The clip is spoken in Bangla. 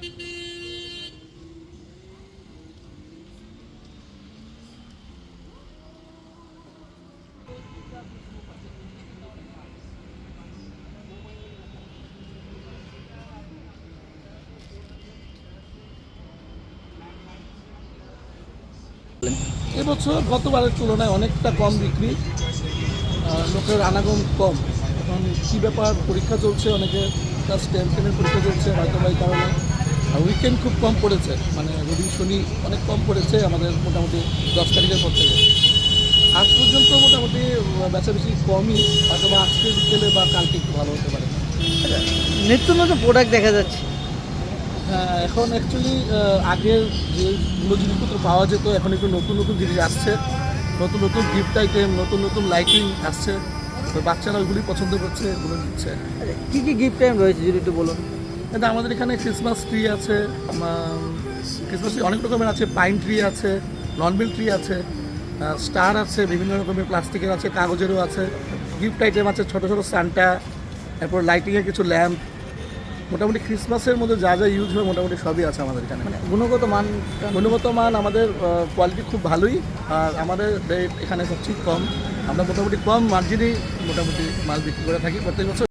Beep. এবছর গতবারের তুলনায় অনেকটা কম বিক্রি লোকের আনাগম কম। এখন কী ব্যাপার? পরীক্ষা চলছে, অনেকে ক্লাস টেন পরীক্ষা চলছে, হয়তো বা এই কারণে। উইকেন্ড খুব কম পড়েছে মানে রবি, শনি অনেক কম পড়েছে আমাদের মোটামুটি দশ তারিখের পর থেকে। আজ পর্যন্ত মোটামুটি বেশি কমই হয়তো বা আজকে বিকেলে বা কালকে একটু ভালো হতে পারে। নিত্য নতুন প্রোডাক্ট দেখা যাচ্ছে। এখন অ্যাকচুয়ালি আগের যেগুলো জিনিসপত্র পাওয়া যেত এখন একটু নতুন নতুন জিনিস আসছে। নতুন নতুন গিফট আইটেম নতুন নতুন লাইটিং আসছে। তো বাচ্চারা ওইগুলি পছন্দ করছে এগুলো নিচ্ছে। কী কী গিফট টাইম রয়েছে যদি একটু বলুন? কিন্তু আমাদের এখানে ক্রিসমাস ট্রি আছে ক্রিসমাস ট্রি অনেক রকমের আছে পাইন ট্রি আছে লনবিল ট্রি আছে স্টার আছে বিভিন্ন রকমের প্লাস্টিকের আছে কাগজেরও আছে। গিফট আইটেম আছে ছোটো ছোটো সান্টা তারপর লাইটিংয়ের কিছু ল্যাম্প মোটামুটি ক্রিসমাসের মধ্যে যা যা ইউজ হয় মোটামুটি সবই আছে আমাদের এখানে। মানে গুণগত মান গুণগত মান আমাদের কোয়ালিটি খুব ভালোই আর আমাদের রেট এখানে সবচেয়ে কম। আমরা মোটামুটি কম মার্জিনেই মোটামুটি মাল বিক্রি করে থাকি। প্রত্যেক বছর